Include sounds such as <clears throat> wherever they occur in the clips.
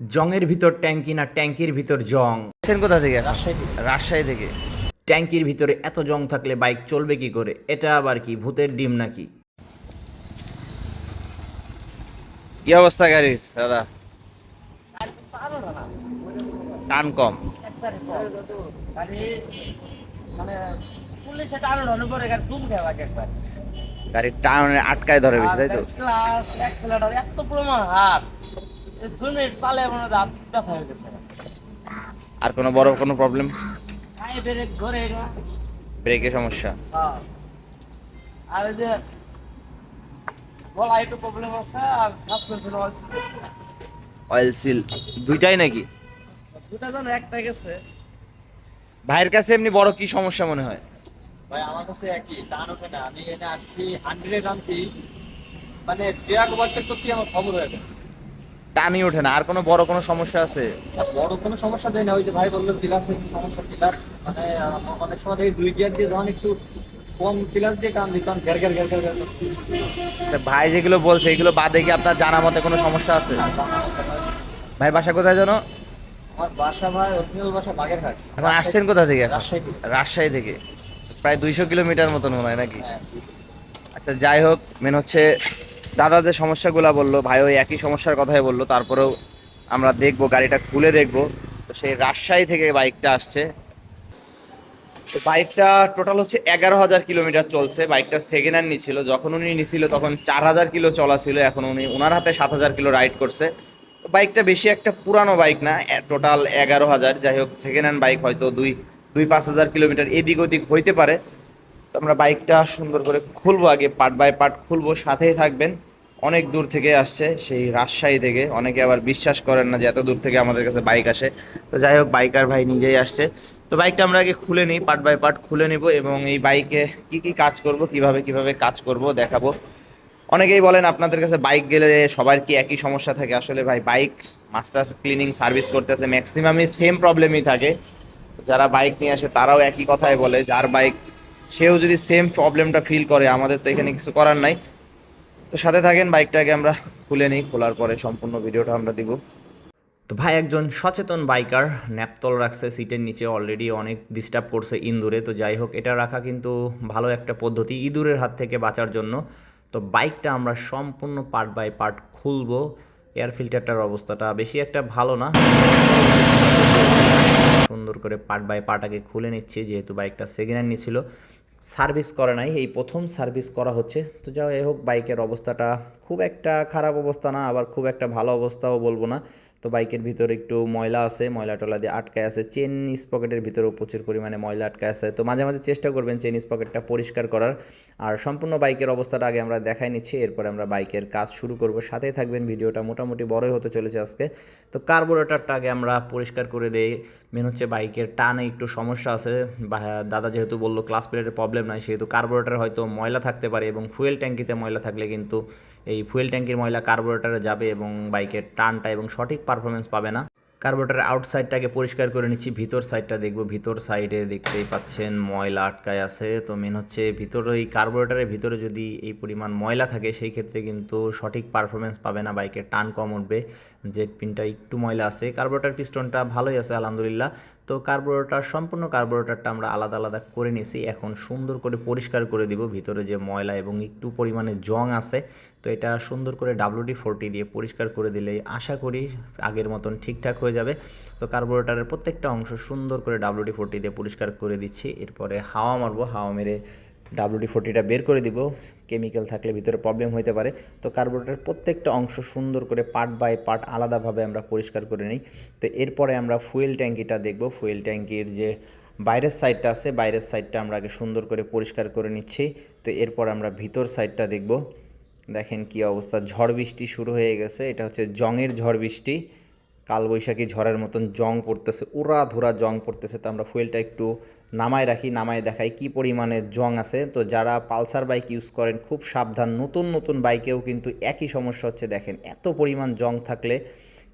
জংয়ের ভিতর ট্যাঙ্কি না ট্যাঙ্কির ভিতর জং? কোথা থেকে? রাজশাহী থেকে। ট্যাঙ্কির ভিতরে এত জং থাকলে বাইক চলবে কি করে? এটা আবার কি ভূতের ডিম নাকি? কি অবস্থা গাড়ির দাদা? টান কম। মানে গাড়ির টান আটকায় ধরে বেশি তাই তো? এত পুরো হাত। দুই মিনিট চালে মনে হয় হাত ব্যথা হয়ে গেছে। আর কোনো বড় কোনো প্রবলেম হাই ব্রেক না। ব্রেকের সমস্যা? হ্যাঁ। আর ওই যে গলা একটু প্রবলেম আছে আর সাসপেনশন আছে অয়েল সিল দুইটাই নাকি? দুটা জন একটা গেছে। ভাইয়ের কাছে এমনি বড় কি সমস্যা মনে হয়? ভাই আমার কাছে একই টান ওঠে না। আমি এনে আসছি হান্ড্রেড আনছি। মানে ট্রাক ওভারটেক করতে আমার খবর হয়ে যায়। টানই ওঠে না। আর কোনো বড় কোনো সমস্যা আছে? বড় কোনো সমস্যা দেয় না। ওই যে ভাই বলল ক্লাসে সমস্যা ক্লাস মানে অনেক সময় দেখি দুই গিয়ার দিয়ে যখন একটু কম ক্লাস দিয়ে টান দিতাম ঘের ঘের ঘের ঘের আচ্ছা ভাই যেগুলো বলছে এগুলো বাদে কি আপনার জানা মতে কোনো সমস্যা আছে? ভাই বাসা কোথায় জানো? আমার বাসা ভাই অরিজিনাল বাসা বাগেরহাট। এখন আসছেন কোথা থেকে রাজশাহী থেকে। রাজশাহী থেকে। প্রায় দুইশো কিলোমিটার মতন মনে হয় নাকি? হ্যাঁ। আচ্ছা যাই হোক মেন হচ্ছে দাদা যে সমস্যাগুলো বলল, ভাই ওই একই সমস্যার কথাই বলল, তারপরেও আমরা দেখব, গাড়িটা খুলে দেখব। তো সেই রাজশাহী থেকে বাইকটা আসছে। তো বাইকটা টোটাল হচ্ছে এগারো হাজার কিলোমিটার চলছে। বাইকটা সেকেন্ড হ্যান্ড নিছিল। যখন উনি নিছিল তখন চার হাজার কিলো চলা ছিল। এখন উনি ওনার হাতে সাত হাজার কিলো রাইড করছে। বাইকটা বেশি একটা পুরানো বাইক না টোটাল এগারো হাজার। যাই হোক সেকেন্ড হ্যান্ড বাইক হয়তো দুই দুই পাঁচ হাজার কিলোমিটার এদিক ওদিক হইতে পারে। তো আমরা বাইকটা সুন্দর করে খুলবো আগে পার্ট বাই পার্ট খুলবো, সাথেই থাকবেন। অনেক দূর থেকে আসছে, সেই রাজশাহী থেকে। অনেকে আবার বিশ্বাস করেন না যে এত দূর থেকে আমাদের কাছে বাইক আসে। তো যাই হোক, বাইকার ভাই নিজেই আসছে। তো বাইকটা আমরা আগে খুলে নিই পার্ট বাই পার্ট খুলে নিব এবং এই বাইকে কি কি কাজ করব, কীভাবে কীভাবে কাজ করব দেখাবো। অনেকেই বলেন আপনাদের কাছে বাইক গেলে সবার কি একই সমস্যা থাকে? আসলে ভাই, বাইক মাস্টার ক্লিনিং সার্ভিস করতেছে ম্যাক্সিমামই সেম প্রবলেমই থাকে। যারা বাইক নিয়ে আসে, তারাও একই কথাই বলে, যার বাইক সেও যদি সেম প্রবলেমটা ফিল করে, আমাদের তো এখানে কিছু করার নাই। তো সাথে থাকেন, বাইকটাকে আমরা খুলে নিই, খোলার পরে সম্পূর্ণ ভিডিওটা আমরা দিব। তো ভাই, একজন সচেতন বাইকার ন্যাপতল রাখছে সিটের নিচে অলরেডি অনেক ডিস্টার্ব করছে ইঁদুরে। তো যাই হোক, এটা রাখা কিন্তু ভালো একটা পদ্ধতি ইঁদুরের হাত থেকে বাঁচার জন্য। তো বাইকটা আমরা সম্পূর্ণ পার্ট বাই পার্ট খুলবো। এয়ার ফিল্টারটার অবস্থাটা বেশি একটা ভালো না। সুন্দর করে পার্ট বাই পার্ট আগে খুলে নিচ্ছি, যেহেতু বাইকটা সেকেন্ড হ্যান্ড নিছিল। সার্ভিস করে নাই, এই প্রথম সার্ভিস করা হচ্ছে। তো যাই হোক বাইকের অবস্থাটা খুব একটা খারাপ অবস্থা না, আবার খুব একটা ভালো অবস্থাও বলব না। তো বাইকের ভিতরে একটু ময়লা আছে, ময়লা টলা দিয়ে আটকায় আছে চেন পকেটের ভিতরেও প্রচুর পরিমাণে ময়লা আটকায় আছে। তো মাঝে মাঝে চেষ্টা করবেন চেন পকেটটা পরিষ্কার করার। আর সম্পূর্ণ বাইকের অবস্থাটা আগে আমরা দেখাই নিচ্ছি, এরপর আমরা বাইকের কাজ শুরু করব। সাথেই থাকবেন, ভিডিওটা মোটামুটি বড়ই হতে চলেছে আজকে। তো কার্বোরেটরটা আগে আমরা পরিষ্কার করে দেই। মেন হচ্ছে বাইকের টানে একটু সমস্যা আছে। দাদা যেহেতু বলল ক্লাস প্লেটের প্রবলেম নাই, সেহেতু কার্বোরেটর হয়তো ময়লা থাকতে পারে এবং ফুয়েল ট্যাঙ্কিতে ময়লা থাকলে কিন্তু এই ফুয়েল ট্যাঙ্কির ময়লা কার্বোরেটারে যাবে এবং বাইকের টানটা এবং সঠিক পারফরমেন্স পাবে না। কার্বোরেটরের আউটসাইডটাকে পরিষ্কার করে নিচ্ছি। ভিতর সাইডটা দেখব। ভিতর সাইডে দেখতেই পাচ্ছেন ময়লা আটকায় আছে। তো মেন হচ্ছে ভিতরে এই কার্বোরেটারের ভিতরে যদি এই পরিমাণ ময়লা থাকে, সেই ক্ষেত্রে কিন্তু সঠিক পারফরমেন্স পাবে না। বাইকের টান কম উঠবে। জেট পিনটা একটু ময়লা আছে। কার্বোরেটর পিস্টনটা ভালোই আছে, আলহামদুলিল্লাহ। তো কার্বোরেটার সম্পূর্ণ কার্বোরেটারটা আমরা আলাদা আলাদা করে নিছি। এখন সুন্দর করে পরিষ্কার করে দিব। ভিতরে যে ময়লা এবং একটু পরিমাণে জং আছে, তো এটা সুন্দর করে ডাব্লিউডি ফোরটি দিয়ে পরিষ্কার করে দিলে আশা করি আগের মতন ঠিকঠাক হয়ে যাবে। তো কার্বোরেটারের প্রত্যেকটা অংশ সুন্দর করে ডাব্লিউডি ফোরটি দিয়ে পরিষ্কার করে দিচ্ছি। এরপরে হাওয়া মারবো। হাওয়া মেরে ডাব্লিউডি ফোরটিটা বের করে দিব। কেমিক্যাল থাকলে ভিতরে প্রবলেম হতে পারে। তো কার্বোরেটরের প্রত্যেকটা অংশ সুন্দর করে পার্ট বাই পার্ট আলাদাভাবে আমরা পরিষ্কার করে নিই। তো এরপরে আমরা ফুয়েল ট্যাঙ্কিটা দেখব। ফুয়েল ট্যাঙ্কির যে বাইরের সাইডটা আছে, বাইরের সাইডটা আমরা আগে সুন্দর করে পরিষ্কার করে নিচ্ছি। তো এরপর আমরা ভিতর সাইডটা দেখব। দেখেন কি অবস্থা। ঝড় বৃষ্টি শুরু হয়ে গেছে। এটা হচ্ছে জংয়ের ঝড় বৃষ্টি। কালবৈশাখী ঝড়ের মতন জং পড়তেছে। উড়া ধুরা জং পড়তেছে। তো আমরা ফুয়েলটা একটু নামায় রাখি, নামায় দেখাই কি পরিমাণে জং আছে। তো যারা পালসার বাইক ইউজ করেন, খুব সাবধান। নতুন নতুন বাইকেও কিন্তু একই সমস্যা হচ্ছে। দেখেন, এত পরিমাণ জং থাকলে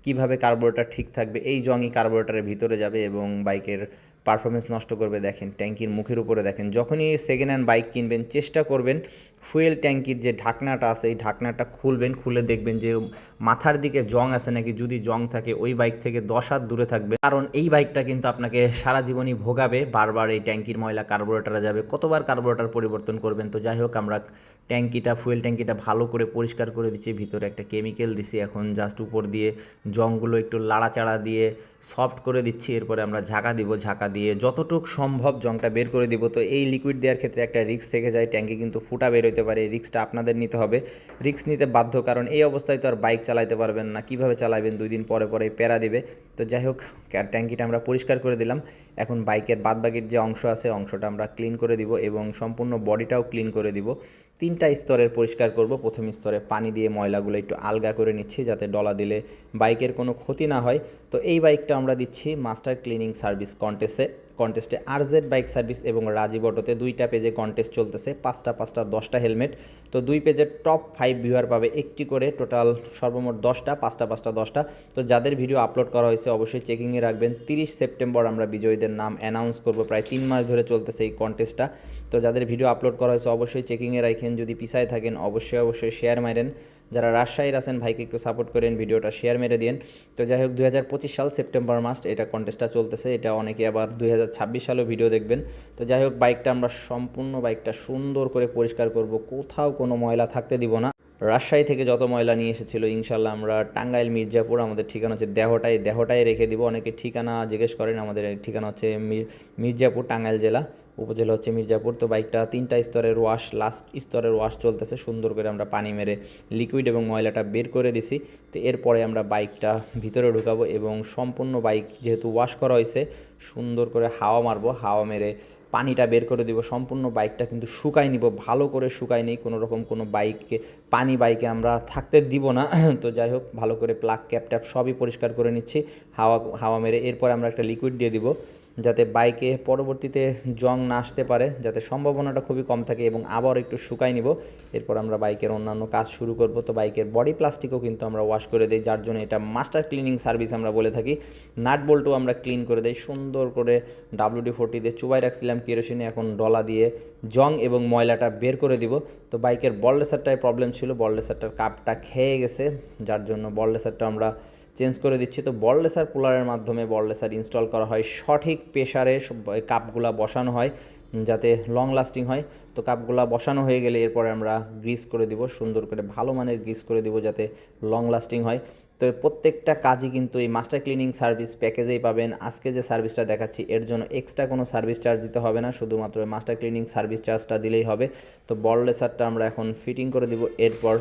কীভাবে কার্বোরেটার ঠিক থাকবে? এই জংই কার্বোরেটারের ভিতরে যাবে এবং বাইকের পারফরমেন্স নষ্ট করবে। দেখেন, ট্যাঙ্কির মুখের উপরে দেখেন, যখনই সেকেন্ড হ্যান্ড বাইক কিনবেন, চেষ্টা করবেন ফুয়েল ট্যাঙ্কির যে ঢাকনাটা আছে, এই ঢাকনাটা খুলবেন, খুলে দেখবেন যে মাথার দিকে জং আছে নাকি, যদি জং থাকে, ওই বাইক থেকে দশ হাত দূরে থাকবে। কারণ এই বাইকটা কিন্তু আপনাকে সারা জীবনই ভোগাবে, বারবার এই ট্যাঙ্কির ময়লা কার্বোরেটারে যাবে, কতবার কার্বোরেটার পরিবর্তন করবেন, তো যাই হোক, আমরা ট্যাঙ্কিটা, ফুয়েল ট্যাঙ্কিটা ভালো করে পরিষ্কার করে দিচ্ছি, ভিতরে একটা কেমিক্যাল দিছি এখন, জাস্ট উপর দিয়ে জংগুলো একটু লাড়াচাড়া দিয়ে সফট করে দিচ্ছি, এরপরে আমরা ঝাঁকা দিব, ঝাঁকা দিয়ে যতটুক সম্ভব জংটা বের করে দিব, তো এই লিকুইড দেওয়ার ক্ষেত্রে একটা রিক্স থেকে যায়, ট্যাঙ্কি কিন্তু ফুটা বের হতে পারে, এই রিক্সটা আপনাদের নিতে হবে। রিক্স নিতে বাধ্য কারণ এই অবস্থায় তো আর বাইক চালাতে পারবেন না, কীভাবে চালাবেন দুই দিন পরে পরে প্যারা দিবে। তো যাই হোক ট্যাঙ্কিটা আমরা পরিষ্কার করে দিলাম। এখন বাইকের বাদবাকির যে অংশ আছে, অংশটা আমরা ক্লিন করে দিব এবং সম্পূর্ণ বডিটাও ক্লিন করে দিব। তিনটা স্তরের পরিষ্কার করব। প্রথম স্তরে পানি দিয়ে ময়লাগুলো একটু আলগা করে নিচ্ছি যাতে ডলা দিলে বাইকের কোনো ক্ষতি না হয়। তো এই বাইকটা আমরা দিচ্ছি মাস্টার ক্লিনিং সার্ভিস কন্টেস্টে আরজেড বাইক সার্ভিস এবং রাজীব অটোতে দুইটা পেজে কন্টেস্ট চলতেছে, পাঁচটা পাঁচটা, দশটা হেলমেট তো দুই পেজের টপ ফাইভ ভিউয়ার পাবে একটি করে টোটাল সর্বমোট দশটা, পাঁচটা পাঁচটা, দশটা। তো যাদের ভিডিও আপলোড করা হয়েছে, অবশ্যই চেকিংয়ে রাখবেন। তিরিশ সেপ্টেম্বর আমরা বিজয়ীদের নাম অ্যানাউন্স করব। প্রায় তিন মাস ধরে চলতেছে এই কন্টেস্টটা তো যাদের ভিডিও আপলোড করা হয়েছে, অবশ্যই চেকিংয়ে রাখেন। যদি পিছায় থাকেন, অবশ্যই অবশ্যই শেয়ার মারেন। যারা রাজশাহীর আছেন, ভাইকে একটু সাপোর্ট করেন, ভিডিওটা শেয়ার মেরে দিন তো যাই হোক, দুই হাজার পঁচিশ সাল সেপ্টেম্বর মাস এটা কন্টেস্টটা চলতেছে। এটা অনেকে আবার দুই হাজার ছাব্বিশ সালেও ভিডিও দেখবেন। তো যাই হোক বাইকটা আমরা সম্পূর্ণ বাইকটা সুন্দর করে পরিষ্কার করব। কোথাও কোনো ময়লা থাকতে দিব না। রাজশাহী থেকে যত ময়লা নিয়ে এসেছিল ইনশাল্লাহ আমরা টাঙ্গাইল, মির্জাপুর, আমাদের ঠিকানা হচ্ছে দেহটাই দেহটাই রেখে দিব। অনেকে ঠিকানা জিজ্ঞেস করেন, আমাদের ঠিকানা হচ্ছে মির- মির্জাপুর, টাঙ্গাইল জেলা। উপজেলা হচ্ছে মির্জাপুর। তো বাইকটা তিনটা স্তরের ওয়াশ লাস্ট স্তরের ওয়াশ চলতেছে। সুন্দর করে আমরা পানি মেরে লিকুইড এবং ময়লাটা বের করে দিছি। তো এরপরে আমরা বাইকটা ভিতরে ঢুকাবো এবং সম্পূর্ণ বাইক যেহেতু ওয়াশ করা হয়েছে, সুন্দর করে হাওয়া মারবো। হাওয়া মেরে পানিটা বের করে দিব। সম্পূর্ণ বাইকটা কিন্তু শুকাই নিব। ভালো করে শুকাই নেই। কোনো রকম কোনো বাইককে, পানি বাইকে আমরা থাকতে দিব না। <clears throat> তো যাই হোক, ভালো করে প্লাগ ক্যাপ ট্যাপ সবই পরিষ্কার করে নিচ্ছি। হাওয়া হাওয়া মেরে এরপরে আমরা একটা লিকুইড দিয়ে দিব। যাতে বাইকে পরবর্তীতে জং না আসতে পারে, যাতে সম্ভাবনাটা খুবই কম থাকে এবং আবার একটু শুকাই নিব। এরপর আমরা বাইকের অন্যান্য কাজ শুরু করব। তো বাইকের বডি প্লাস্টিকও কিন্তু আমরা ওয়াশ করে দিই, যার জন্য এটা মাস্টার ক্লিনিং সার্ভিস আমরা বলে থাকি। নাট বল্টও আমরা ক্লিন করে দিই, সুন্দর করে ডাব্লিউডি ফোর্টিতে চুবাই রাখছিলাম কেরোসিনে, এখন ডলা দিয়ে জং এবং ময়লাটা বের করে দিব। তো বাইকের বল রেসারটায় প্রবলেম ছিল, বল রেসারটার কাপটা খেয়ে গেছে, যার জন্য বল আমরা চেঞ্জ করে দিচ্ছি। তো বল লেসার পুলারের মাধ্যমে বল লেসার ইনস্টল করা হয়। সঠিক প্রেশারে কাপগুলা বসানো হয় যাতে লং লাস্টিং হয়। তো কাপগুলা বসানো হয়ে গেলে এরপরে আমরা গ্রিস করে দিব, সুন্দর করে ভালো মানের গ্রিস করে দিব যাতে লং লাস্টিং হয়। তো প্রত্যেকটা কাজই কিন্তু এই মাস্টার ক্লিনিং সার্ভিস প্যাকেজেই পাবেন। আজকে যে সার্ভিসটা দেখাচ্ছি, এর জন্য এক্সট্রা কোনো সার্ভিস চার্জ দিতে হবে না। শুধুমাত্র মাস্টার ক্লিনিং সার্ভিস চার্জটা দিলেই হবে। তো বল লেসারটা আমরা এখন ফিটিং করে দিব। এরপর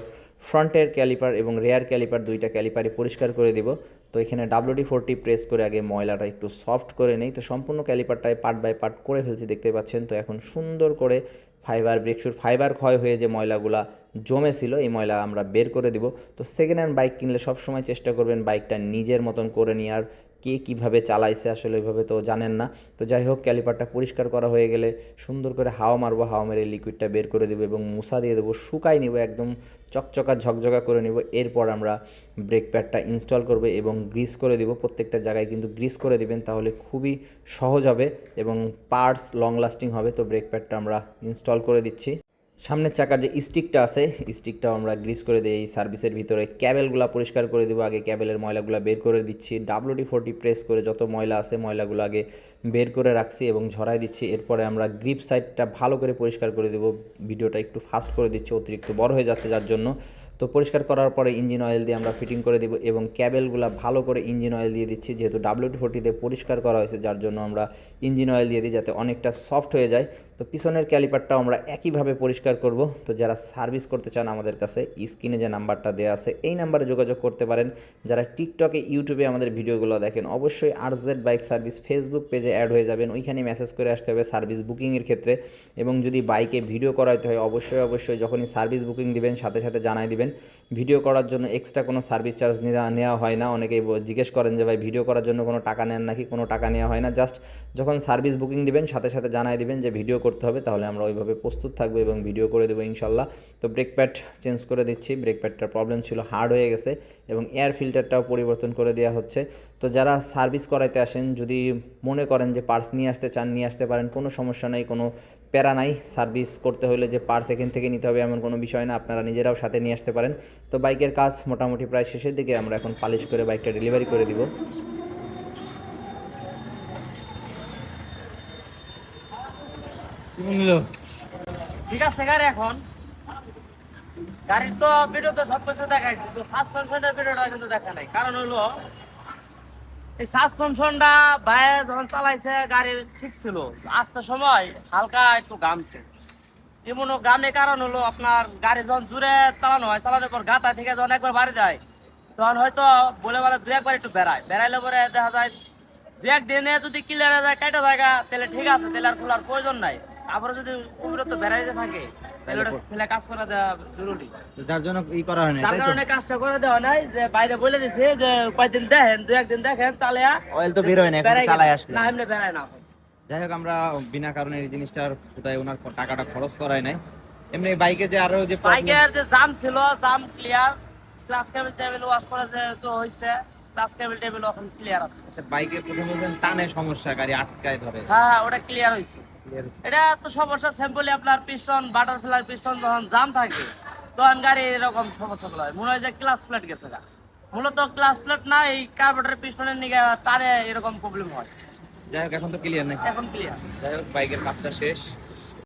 ফ্রন্টের ক্যালিপার এবং রেয়ার ক্যালিপার দুইটা ক্যালিপারই পরিষ্কার করে দিব। তো এখানে ডাব্লিউডি ফোরটি প্রেস করে আগে ময়লাটা একটু সফট করে নেই। তো সম্পূর্ণ ক্যালিপারটায় পার্ট বাই পার্ট করে ফেলছি, দেখতে পাচ্ছেন? তো এখন সুন্দর করে ফাইবার ব্রেকশুর ফাইবার ক্ষয় হয়ে যে ময়লাগুলা জমেছিল, এই ময়লা আমরা বের করে দিব। তো সেকেন্ড হ্যান্ড বাইক কিনলে সবসময় চেষ্টা করবেন বাইকটা নিজের মতন করে নেওয়ার। কে কীভাবে চালাইছে আসলে ওইভাবে তো জানেন না। তো যাই হোক, ক্যালিপারটা পরিষ্কার করা হয়ে গেলে সুন্দর করে হাওয়া মারবো, হাওয়া মেরে লিকুইডটা বের করে দেবো এবং মুসা দিয়ে দেবো শুকাই নিব একদম চকচকা ঝকঝকা করে নিব। এরপর আমরা ব্রেক প্যাডটা ইনস্টল করব এবং গ্রিস করে দিব। প্রত্যেকটা জায়গায় কিন্তু গ্রিস করে দেবেন তাহলে খুবই সহজ হবে এবং পার্টস লং লাস্টিং হবে। তো ব্রেক প্যাডটা আমরা ইনস্টল করে দিচ্ছি। সামনের চাকার যে স্টিকটা আছে স্টিকটাও আমরা গ্রিস করে দিই এই সার্ভিসের ভিতরে ক্যাবেলগুলো পরিষ্কার করে দেবো, আগে ক্যাবেলের ময়লাগুলো বের করে দিচ্ছি ডাব্লুডি ফোরটি প্রেস করে যত ময়লা আছে ময়লাগুলো আগে বের করে রাখছি এবং ঝরাই দিচ্ছি, এরপরে আমরা গ্রিপ সাইডটা ভালো করে পরিষ্কার করে দেবো, ভিডিওটা একটু ফাস্ট করে দিচ্ছি, অতিরিক্ত বড় হয়ে যাচ্ছে যার জন্য। তো পরিষ্কার করার পরে ইঞ্জিন অয়েল দিয়ে আমরা ফিটিং করে দিব এবং ক্যাবেলগুলো ভালো করে ইঞ্জিন অয়েল দিয়ে দিচ্ছি, যেহেতু ডাব্লিউডি ফোরটিতে পরিষ্কার করা হয়েছে, যার জন্য আমরা ইঞ্জিন অয়েল দিয়ে দিই যাতে অনেকটা সফট হয়ে যায়। তো পিছনের ক্যালিপারটাও আমরা একইভাবে পরিষ্কার করব। তো যারা সার্ভিস করতে চান আমাদের কাছে স্ক্রিনে যে নাম্বারটা দেওয়া আছে, এই নাম্বারে যোগাযোগ করতে পারেন। যারা টিকটকে ইউটিউবে আমাদের ভিডিওগুলো দেখেন, অবশ্যই আরজেড বাইক সার্ভিস ফেসবুক পেজে অ্যাড হয়ে যাবেন। ওইখানে মেসেজ করে আসতে হবে সার্ভিস বুকিংয়ের ক্ষেত্রে এবং যদি বাইকে ভিডিও করাইতে হয়, অবশ্যই অবশ্যই যখনই সার্ভিস বুকিং দিবেন, সাথে সাথে জানাই দিবেন। ভিডিও করার জন্য এক্সট্রা কোনো সার্ভিস চার্জ নেওয়া হয় না। অনেকেই জিজ্ঞেস করেন যে, ভাই ভিডিও করার জন্য কোনো টাকা নেন নাকি? কোনো টাকা নেওয়া হয় না। জাস্ট যখন সার্ভিস বুকিং দিবেন, সাথে সাথে জানাই দিবেন যে, ভিডিও করতে হবে, তাহলে আমরা ওইভাবে প্রস্তুত থাকব এবং ভিডিও করে দেবো ইনশাল্লাহ। তো ব্রেক প্যাড চেঞ্জ করে দিচ্ছি। ব্রেক প্যাডটার প্রবলেম ছিল হার্ড হয়ে গেছে এবং এয়ার ফিল্টারটাও পরিবর্তন করে দেওয়া হচ্ছে। তো যারা সার্ভিস করাইতে আসেন, যদি মনে করেন যে পার্স নিয়ে আসতে চান, নিয়ে আসতে পারেন, কোনো সমস্যা নেই, কোনো প্যারা নাই সার্ভিস করতে হলে যে পার সেকেন্ড থেকে নিতে হবে এমন কোনো বিষয় না আপনারা নিজেরাও সাথে নিয়ে আসতে পারেন। তো বাইকের কাজ মোটামুটি প্রায় শেষের দিকে আমরা এখন পালিশ করে বাইকটা ডেলিভারি করে দিব। ঠিক আছে গাড়ি এখন। গাড়ির তো ভিডিও তো সব কিছু দেখাই কিন্তু সাসপেনশনের ভিডিওটা কিন্তু দেখা নাই। কারণ হলো এই সাসপেনশনটা বাইরে যখন চালাইছে, গাড়ি ঠিক ছিল। আসতে সময় হালকা একটু গামছে এমন গামে কারণ হলো আপনার গাড়ি যখন জুড়ে চালানো হয়, চালানোর পর গাতা থেকে যখন একবার বাড়ি যায়, তখন হয়তো বলে বলে দু একবার একটু বেড়ায়। বেড়াইলে পরে দেখা যায়, দু একদিনে যদি ক্লিয়ার যায় কাটা জায়গা, তাহলে ঠিক আছে, তাহলে আর খোলার প্রয়োজন নাই। তারপরে যদি উপরে তো বেড়াইতে থাকে তাহলে ওটা ফেলে কাজ করে দেওয়া জরুরি যার জন্য ই করা হয় না যার কারণে কাজটা করে দেওয়া নাই যে বাইরে বলে দিছে যে কয়দিন দেখেন দু একদিন দেখেন চালিয়া Oil তো বের হয় না, এখন চালায়। আসলে। না এমনি বেড়ায় না যাই হোক আমরা বিনা কারণে এই জিনিসটার কোথায় ওনার টাকাটা খরচ করাই নাই এমনি বাইকে যে আরও যে বাইকের যে জাম ছিল জাম ক্লিয়ার ক্লাস টেবিল ওয়াশ করে যে তো হইছে ক্লাস কেবল টেবিল এখন ক্লিয়ার আছে। আচ্ছা বাইকে প্রথমে বলছেন টানে সমস্যা গাড়ি আটকায় ধরে। হ্যাঁ ওটা ক্লিয়ার হইছে। এটা তো সমস্যা সিম্পলি আপনার পিস্টন বাটারফ্লাই পিস্টন যখন জাম থাকে তখন গাড়ি এরকম সমস্যা গুলো হয়। মনে হয় যে ক্লাস প্লেট গেছে গা। মূলত ক্লাস প্লেট না এই কার্বোরেটর পিস্টনের নিগে তারে এরকম প্রবলেম হয়। যাই হোক এখন তো ক্লিয়ার নাকি? এখন ক্লিয়ার যাই হোক বাইকের কাজটা শেষ।